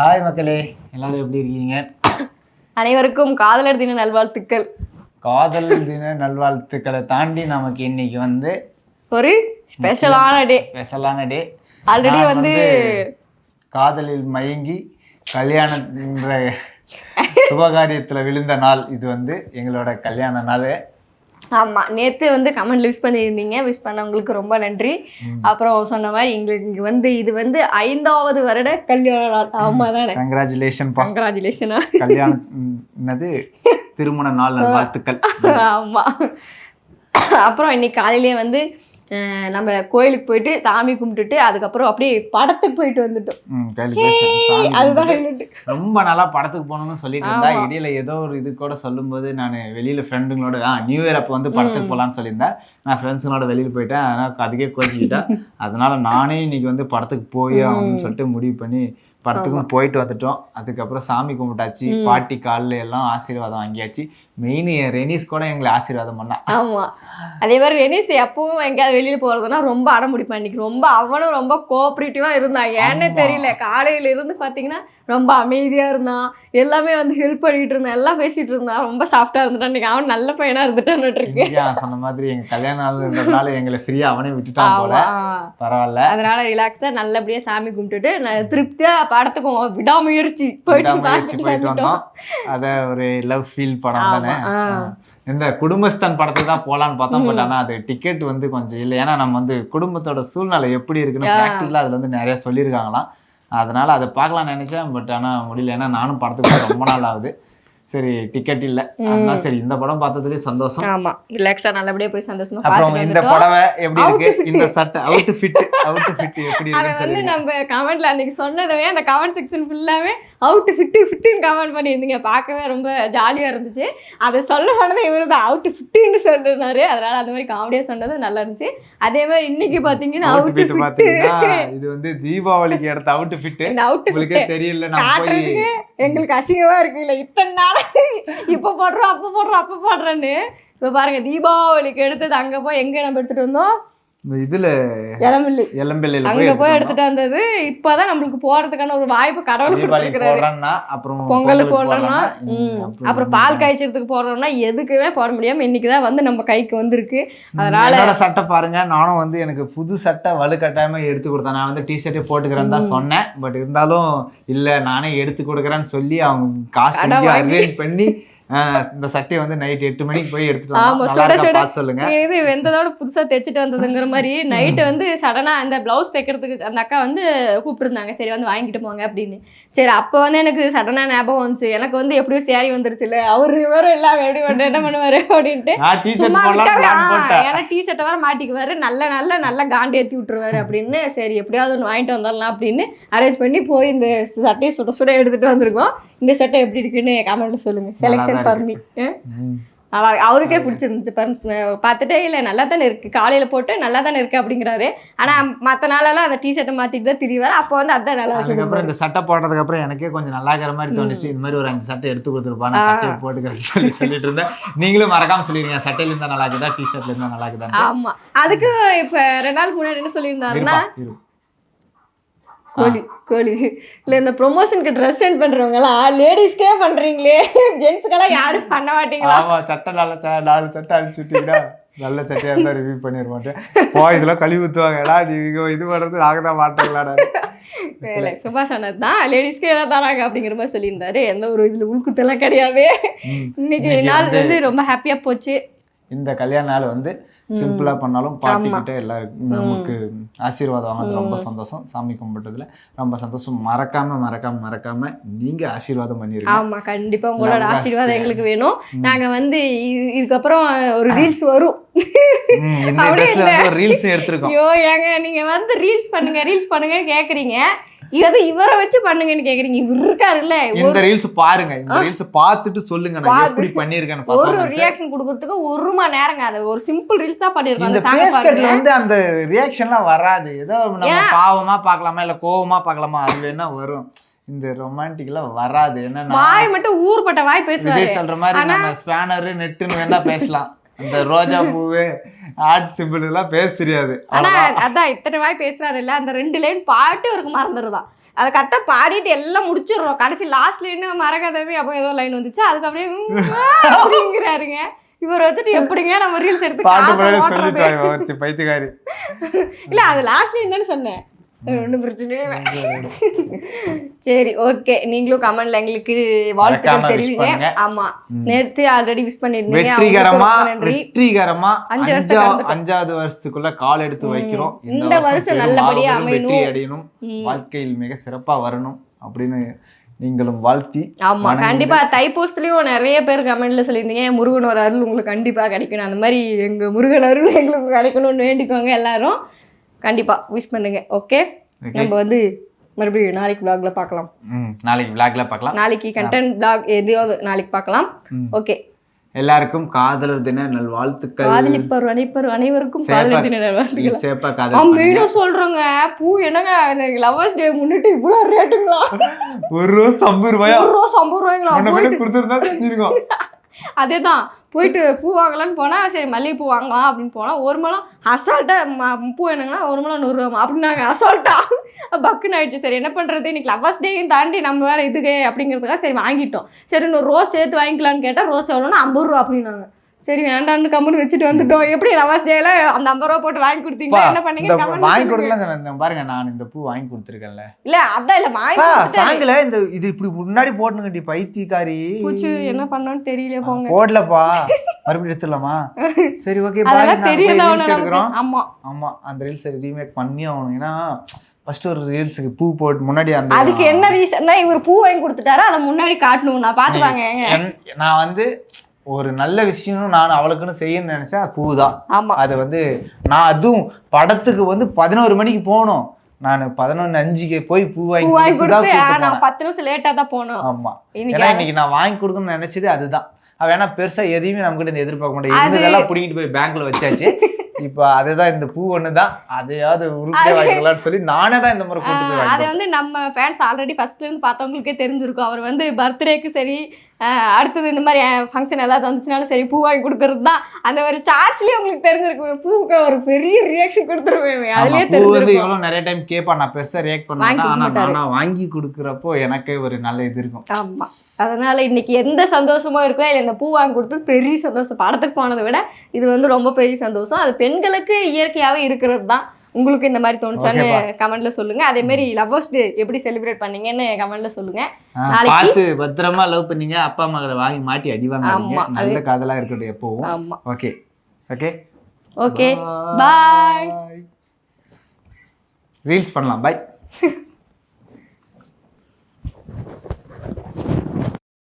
Hi மக்களே. எல்லாரும் எப்படி இருக்கீங்க? அனைவருக்கும் காதலர் தின நல்வாழ்த்துக்கள். காதல் தின நல்வாழ்த்துக்களை தாண்டி நமக்கு இன்னைக்கு வந்து ஒரு ஸ்பெஷலான டே. ஸ்பெஷலான டே. ஆல்ரெடி வந்து காதலில் மயங்கி கல்யாணன்ற சுபகாரியத்தில் விழுந்த நாள். இது வந்து எங்களோட கல்யாண நாள். ஆமா நேத்து வந்து கமெண்ட் விஷ் பண்ணியிருந்தீங்க. விஷ் பண்ணவங்களுக்கு ரொம்ப நன்றி. அப்புறம் சொன்ன மாதிரி எங்களுக்கு இங்க வந்து இது வந்து ஐந்தாவது வருட கல்யாண நாள். ஆமா தானே? கங்க்ராச்சுலேஷன் கங்க்ராச்சுலேஷனா கல்யாணம் என்னது? திருமண நாள் நல்வாழ்த்துக்கள். ஆமா. அப்புறம் இன்னைக்கு காலையிலேயே வந்து நம்ம கோயிலுக்கு போயிட்டு சாமி கும்பிட்டுட்டு அதுக்கப்புறம் அப்படியே படத்துக்கு போயிட்டு வந்துட்டோம். அதுதான். ரொம்ப நாளா படத்துக்கு போகணும்னு சொல்லிட்டு இருந்தா இடையில ஏதோ ஒரு இது கூட சொல்லும்போது நான் வெளியில ஃப்ரெண்டுங்களோட ஆ நியூ இயர் அப்போ வந்து படத்துக்கு போகலான்னு சொல்லியிருந்தேன் நான் ஃப்ரெண்ட்ஸுங்களோட வெளியில போயிட்டேன் அதனால அதுக்கே கோச்சிக்கிட்டேன் அதனால நானே இன்னைக்கு வந்து படத்துக்கு போய் அப்படின்னு சொல்லிட்டு முடிவு பண்ணி படத்துக்கும் போயிட்டு வந்துட்டோம். அதுக்கப்புறம் சாமி கும்பிட்டாச்சு. பாட்டி காலில் எல்லாம் ஆசீர்வாதம் வாங்கியாச்சு. மெயின் ரெனிஸ் கூட எங்களை ஆசீர்வாதம் பண்ணா. ஆமா. அதே மாதிரி ரெனிஸ் எப்பவும் எங்கேயாவது வெளியில போறதுன்னா ரொம்ப அடம் பிடிப்பான் இன்னைக்கு ரொம்ப அவனும் ரொம்ப கோஆப்ரேட்டிவா இருந்தான். ஏன்னே. தெரியல. காலையில இருந்து பாத்தீங்கன்னா ரொம்ப அமைதியா இருந்தான். எல்லாமே வந்து ஹெல்ப் பண்ணிட்டு இருந்தான். எல்லாம் பேசிட்டு இருந்தான். ரொம்ப சாஃப்டா இருந்துட்டான். அவன் நல்ல பையனா இருந்துட்டான்னு இருக்கு சொன்ன மாதிரி எங்க கல்யாண நாள்ன்றதுனால எங்களை ஃப்ரீயா அவனே விட்டுட்டான் போல. பரவாயில்ல. அதனால ரிலாக்ஸா நல்லபடியா சாமி கும்பிட்டுட்டு நான் திருப்தியா படத்துக்கும் விடாமுயற்சி போயிட்டு போயிட்டு. வந்தோம். அத ஒரு லவ் ஃபீல் படம் தானே. இந்த குடும்பஸ்தான் படத்துக்கு தான் போலான்னு பார்த்தோம் பட் ஆனா அது டிக்கெட் வந்து கொஞ்சம் இல்லை. ஏன்னா நம்ம வந்து குடும்பத்தோட சூழ்நிலை எப்படி இருக்குன்னு ப்ராக்டிக்கலாக அதுல வந்து நிறைய சொல்லியிருக்காங்களாம். அதனால அதை பார்க்கலாம்னு நினைச்சேன் பட் ஆனா முடியல. ஏன்னா நானும் படத்துக்கு ரொம்ப நாள் ஆகுது. சரி டிக்கெட் இல்லை. அதனால சரி இந்த படம் பார்த்ததுலேயே சந்தோஷம். ஆமா. ரிலாக்ஸா நல்லபடியா போய் சந்தோஷமா அப்புறம் இந்த. புடவை எப்படி இருக்கு. இந்த சட்டை அவுட் ஃபிட் அவுட் ஃபிட் எப்படி அதை இருக்குன்னு வந்து நம்ம கமெண்ட்ல அன்னைக்கு சொன்னதவே அந்த கமெண்ட் செக்ஷன் ஃபுல்லாவே அவுட் ஃபிட்டு ஃபிட்டுன்னு கமெண்ட் பண்ணியிருந்தீங்க. பார்க்கவே ரொம்ப ஜாலியா இருந்துச்சு. அதை சொல்ல சொன்னது இவரு தான் அவுட் ஃபிட்டுன்னு சொல்லிருந்தாரு. அதனால அந்த மாதிரி காமெடியா சொன்னது நல்லா இருந்துச்சு. அதே மாதிரி இன்னைக்கு பாத்தீங்கன்னா அவுட் ஃபிட் ஃபிட்டு பார்த்தீங்கன்னா இது வந்து தீபாவளிக்கு எடுத்த அவுட் ஃபிட் அவுட் தெரியல நான் போய் எங்களுக்கு அசிங்கமா இருக்கு இல்ல இத்தனை நாள் இப்போ போடுறோம் அப்போ போடுறோம் அப்போ போடுறேன்னு. இப்போ பாருங்க தீபாவளிக்கு எடுத்தது அங்கே போய் எங்கே நம்ம எடுத்துகிட்டு வந்தோம்? இந்த இதுல இளம்பிள்ளி எலம்பெல்லையில அங்க போய் எடுத்துட்டு வந்தது இப்பதான் நம்மளுக்கு போறதுக்கான ஒரு வாய்ப்பு கடவுள் தீபாவளி கொடுத்துருக்காரு போடுறோம்னா அப்புறம் பொங்கலுக்கு போடுறோம்னா, அப்புறம் பால் காய்ச்சறதுக்கு போடுறோம்னா எதுக்குமே போட முடியாம இன்னைக்குதான் வந்து நம்ம கைக்கு வந்திருக்கு. அதனால சட்டை பாருங்க நானும் வந்து எனக்கு புது சட்டை வலுக்கட்டாயமா எடுத்து கொடுத்தேன். நான் வந்து டிஷர்ட்டே போட்டுக்கிறேன்னு தான் சொன்னேன். பட் இருந்தாலும் இல்ல நானே எடுத்து கொடுக்குறேன்னு சொல்லி அவங்க காசு. அரேஞ்ச் பண்ணி இந்த சட்டையை வந்து நைட் எட்டு மணிக்கு போய் எடுத்துட்டு ஆமா, சுட சுட. சொல்லுங்க. இது வெந்ததோட புதுசா தைச்சிட்டு வந்ததுங்கிற மாதிரி நைட்டு வந்து சடனா அந்த பிளவுஸ் தைக்கிறதுக்கு அந்த அக்கா வந்து கூப்பிட்டுருந்தாங்க. சரி வந்து வாங்கிட்டு போங்க அப்படின்னு. சரி அப்போ வந்து எனக்கு சடனா ஞாபகம் வந்துச்சு. எனக்கு வந்து எப்படியும் சேரி வந்துருச்சுல்ல. அவர் இவரும் எல்லாம் எப்படி பண்ண என்ன பண்ணுவாரு அப்படின்ட்டு ஏன்னா டி ஷர்ட்டை வர மாட்டிக்குவாரு. நல்ல நல்ல நல்ல காண்டி ஏற்றி விட்டுருவாரு அப்படின்னு. சரி எப்படியாவது ஒன்று வாங்கிட்டு வந்துடலாம் அப்படின்னு அரேஞ்ச் பண்ணி போய் இந்த சட்டையை சுட சுட எடுத்துட்டு வந்திருக்கோம். இந்த சட்டை எப்படி இருக்குன்னு கமெண்ட்ல சொல்லுங்க. செலெக்ஷன் நல்லாதான் பண்ணி ம். அவ- அவருக்கே பிடிச்சிருந்துச்சு. பார்த்துட்டே இல்லை நல்லா தானே இருக்கு. காலையில போட்டு நல்லா தானே இருக்கு அப்படிங்கிறாரு. ஆனா மற்ற நாளெல்லாம் அந்த டி ஷர்ட்டை மாத்திட்டு தான் திரிவாரு. அப்போ வந்து அதான் நல்லா அதுக்கப்புறம் இந்த சட்டை போட்டதுக்கு அப்புறம் எனக்கே கொஞ்சம் நல்லா இருக்கிற மாதிரி தோணுச்சு. இந்த மாதிரி ஒரு அஞ்சு சட்டை எடுத்து கொடுத்துருப்பா நான் போட்டுக்கிறேன்னு சொல்லி சொல்லிட்டு இருந்தேன். நீங்களும் மறக்காம சொல்லிருங்க. சட்டையில இருந்தா நல்லா இருக்குதா டிஷர்ட்ல இருந்தா நல்லா இருக்குதா ஆமா. அதுக்கு இப்ப ரெண்டு நாளுக்கு முன்னாடி என்ன சொல்லியிருந்தாருன்னா கோழி கோழி. இல்ல இந்த ப்ரொமோஷனுக்கு ட்ரெஸ் சென்ட் பண்றவங்க எல்லாம் லேடிஸ்க்கே பண்றீங்களே. ஜென்ஸுக்கெல்லாம் யாரும் பண்ண மாட்டீங்களா? ஆமா சட்டை நல்ல ச- நாலு சட்டை அனுப்பிச்சு விட்டீங்கன்னா நல்ல சட்டையா இருந்தா ரிவ்யூ பண்ணிட மாட்டேன். போ இதெல்லாம் கழுவி ஊத்துவாங்கடா நீங்க இது பண்றது நாங்க தான் மாட்டோங்களாடா இல்ல சுபாஷ் அண்ணன் தான் லேடிஸ்க்கே எல்லாம் தராங்க அப்படிங்கிற மாதிரி சொல்லியிருந்தாரு. எந்த ஒரு இதுல உள்குத்தெல்லாம் கிடையாது. இன்னைக்கு நாள் வந்து- ரொம்ப ஹாப்பியா போச்சு. இந்த கல்யாண நாள் வந்து சிம்பிளா பண்ணாலும் பாட்டிக்கிட்ட எல்லாருக்கும் நமக்கு ஆசீர்வாதம் வாங்குறது ரொம்ப சந்தோஷம். சாமி கும்பிட்டதுல ரொம்ப சந்தோஷம். மறக்காம மறக்காம மறக்காம நீங்க ஆசீர்வாதம் பண்ணிருங்க. ஆமா கண்டிப்பா. உங்களோட ஆசீர்வாதம். எங்களுக்கு வேணும். நாங்க வந்து இது- இதுக்கப்புறம் ஒரு ரீல்ஸ் வரும். ரீல்ஸ் எடுத்திருக்கோம். ஐயோ ஏங்க நீங்க வந்து ரீல்ஸ் பண்ணுங்க ரீல்ஸ் பண்ணுங்கன்னு கேக்குறீங்க. இது இவரை வச்சு பண்ணுங்கன்னு கேக்குறீங்க. இவர் இருக்காருல்ல. இந்த ரீல்ஸ் பாருங்க. இந்த ரீல்ஸ் பார்த்துட்டு சொல்லுங்க. நான் எப்படி பண்ணிருக்கேன்னு ஒரு ரியாக்ஷன் கொடுக்கறதுக்கு ஒரு மணி நேரங்க அது. ஒரு சிம்பிள் ரீல்ஸ் தான் பண்ணிருக்கோம் இந்த ஃபேஸ் கட்ல வந்து அந்த ரியாக்ஷன்லாம் வராது. ஏதோ நம்ம? பாவமா பார்க்கலாமா இல்ல கோவமா பார்க்கலாமா? அது வேணா வரும்? இந்த ரொமான்டிக்லாம் வராது. என்னன்னா வாய் மட்டும் ஊர்பட்ட வாய் பேசுவாரு. சொல்ற மாதிரி நம்ம ஸ்பேனர் நெட்டுன்னு வேணா பேசலாம். அந்த ரோஜா பூவு ஆர்ட் சிம்பிள் எல்லாம் பேச தெரியாது. ஆனா. அதான் இத்தனை வாய் பேசுறாரு இல்ல அந்த ரெண்டு லைன் பாட்டு அவருக்கு மறந்துருதான். அதை கரெக்டாக பாடிட்டு எல்லாம் முடிச்சிடுறோம். கடைசி லாஸ்ட்ல என்ன மறக்காதவே அப்போ ஏதோ லைன் வந்துச்சு. அதுக்கு அப்படியே அப்படிங்கிறாருங்க. இவர் வந்துட்டு எப்படிங்க நம்ம ரீல்ஸ் எடுத்து பாட்டு பைத்தியக்காரி. இல்ல அது லாஸ்ட் லைன் தானே சொன்னேன். ஒன்றும் பிரச்சனையே. சரி ஓகே நீங்களும் கமெண்ட்ல எங்களுக்கு வாழ்த்துக்கள் தெரிவிங்க. ஆமா. நேத்து ஆல்ரெடி விஷ் பண்ணிருந்தீங்க வெற்றிகரமா வெற்றிகரமா. அஞ்சாவது வருஷத்துக்குள்ள கால் எடுத்து வைக்கிறோம். இந்த வருஷம் நல்லபடியா அமையணும். அடையணும். வாழ்க்கையில் மிக சிறப்பா வரணும் அப்படின்னு நீங்களும் வாழ்த்தி ஆமா. கண்டிப்பா. தைப்பூசத்துலயும் நிறைய பேர் கமெண்ட்ல சொல்லியிருந்தீங்க. முருகனோட அருள் உங்களுக்கு கண்டிப்பா கிடைக்கணும். அந்த மாதிரி எங்க முருகன் அருள் எங்களுக்கு கிடைக்கணும்னு வேண்டிக்கோங்க எல்லாரும். கண்டிப்பா விஷ் பண்ணுங்க ஓகே. நம்ம வந்து மறுபடியும் நாளைக்கு vlogல பார்க்கலாம். நாளைக்கு விளாக்ல பார்க்கலாம். நாளைக்கு கண்டென்ட் vlog எதையாவது நாளைக்கு பார்க்கலாம். ஓகே எல்லாருக்கும் காதலர் தின நல்வாழ்த்துக்கள். காதலிப்பர் அனைப்பர் அனைவருக்கும் காதலர் தின நல்வாழ்த்துக்கள். சேப்பா காதல் மெயினா சொல்றேங்க பூ என்னங்க லவர்ஸ் டே முன்னிட்டு இவ்வளவு ரேட்டுங்களா ஒரு ரோஸ் ஐம்பது ரூபாயா? ஒரு ரோஸ் ஐம்பது ரூபாய்ங்களா? கொடுத்துருந்தா தெரிஞ்சிருக்கும். அதே தான் போயிட்டு பூ வாங்கலான்னு போனால் சரி மல்லிகைப்பூ வாங்கலாம் அப்படின்னு போனால் ஒரு முழம் அசால்ட்டாக ம- பூ என்னங்கன்னா ஒரு முழம் நூறுரூவா அப்படின்னாங்க. அசால்ட்டா. பக்குன்னு ஆயிடுச்சு. சரி என்ன பண்ணுறது இன்னைக்கு லவர்ஸ் டேயும் தாண்டி நம்ம வேறு இதுக்கு அப்படிங்கிறதுக்காக சரி வாங்கிட்டோம். சரி இன்னொரு ரோஸ் சேர்த்து வாங்கிக்கலான்னு கேட்டால் ரோஸ் எவ்வளோன்னா ஐம்பது ரூபா அப்படின்னாங்க. சரி வேண்டாம்னு கம்முன்னு வச்சுட்டு வந்துட்டோம். எப்படி லவர்ஸ் டேல அந்த ஐம்பது ரூபா போட்டு வாங்கி கொடுத்தீங்களா என்ன பண்ணீங்க? வாங்கி. கொடுக்கலாம் பாருங்க நான் இந்த பூ வாங்கி கொடுத்துருக்கேன்ல. இல்ல அதான் இல்ல வாங்கி சாங்கில இந்த இது இப்படி முன்னாடி போட்டுங்கடி பைத்தியக்காரி. பூச்சு என்ன பண்ணோன்னு தெரியல போங்க. போடலப்பா. மறுபடியும் எடுத்துடலாமா? சரி ஓகே அதெல்லாம் தெரியல எடுக்கிறோம். ஆமா. ஆமா அந்த ரீல்ஸ் ரீமேக் பண்ணி ஆகணும். ஏன்னா ஃபர்ஸ்ட் ஒரு ரீல்ஸுக்கு பூ போட்டு முன்னாடி அந்த அதுக்கு என்ன ரீசன்னா இவர் பூ வாங்கி கொடுத்துட்டாரு? அதை முன்னாடி காட்டணும். நான் பாத்துவாங்க நான் வந்து ஒரு நல்ல விஷயம் நான் அவளுக்குன்னு செய்யணும்னு நினைச்சா பூ தான் அது வந்து நான் அதுவும் படத்துக்கு வந்து பதினோரு மணிக்கு போகணும். நான் பதினொன்று அஞ்சுக்கு போய் பூ வாங்கி தான் நான். பத்து நிமிஷம் லேட்டா தான் போனோம் ஆமா. இன்னைக்கு ஏன்னா இன்னைக்கு நான் வாங்கி கொடுக்கணும்னு நினைச்சது அதுதான். அவ ஏன்னா பெருசா எதையுமே நம்ம கிட்ட எதிர்பார்க்க மாட்டேன். அது- இருந்ததெல்லாம் புடிங்கிட்டு போய் பேங்க்ல வச்சாச்சு. இப்போ அதுதான் இந்த பூ ஒண்ணுதான். அதையாவது உருப்படியா வாங்கிக்கலாம்னு சொல்லி நானே தான் இந்த முறை கூட்டு போய் அதை வந்து நம்ம ஃபேன்ஸ் ஆல்ரெடி ஃபர்ஸ்ட்ல இருந்து பார்த்தவங்களுக்கே தெரிஞ்சிருக்கும். அவர் வந்து பர்த்டேக்கு சரி அடுத்தது இந்த மாதிரி ஃபங்க்ஷன் ஏதாவது வந்துச்சுனாலும் சரி பூ வாங்கி கொடுக்கறது தான் அந்த மாதிரி சார்ஜ்லயே உங்களுக்கு தெரிஞ்சிருக்கும். பூவுக்கு ஒரு பெரிய ரியாக்ஷன் கொடுத்துருவேன். அதுலயே பூ வந்து எவ்வளவு நிறைய டைம் கேட்பா. நான் பெருசா ரியாக்ட் பண்ண வாங்கி மாட்டேன் ஆனா கொடுக்க மாட்டாரு. நானா வாங்கி கொடுக்குறப்போ எனக்கே ஒரு நல்ல இது இருக்கும். ஆமா. அதனால இன்னைக்கு எந்த சந்தோஷமோ இருக்கோ? இல்லை இந்த பூ வாங்கி கொடுத்தது பெரிய சந்தோஷம். படத்துக்கு போனதை விட இது வந்து ரொம்ப பெரிய சந்தோஷம். அது பெண்களுக்கு இயற்கையாவே இருக்கிறது தான். உங்களுக்கு இந்த மாதிரி தோணுச்சான்னு. கமெண்ட்ல சொல்லுங்க. அதே மாதிரி லவ்வர்ஸ் டே எப்படி செலிப்ரேட் பண்ணீங்கன்னு கமெண்ட்ல சொல்லுங்க. பார்த்து பத்திரமா லவ் பண்ணீங்க அப்பா மகளை வாங்கி மாட்டி அடி வாங்காதீங்க. ஆமா, அது- நல்ல காதலா இருக்கட்டும் எப்பவும். ஆமா. Okay. Okay. Okay. Bye reels பண்ணலாம். பாய்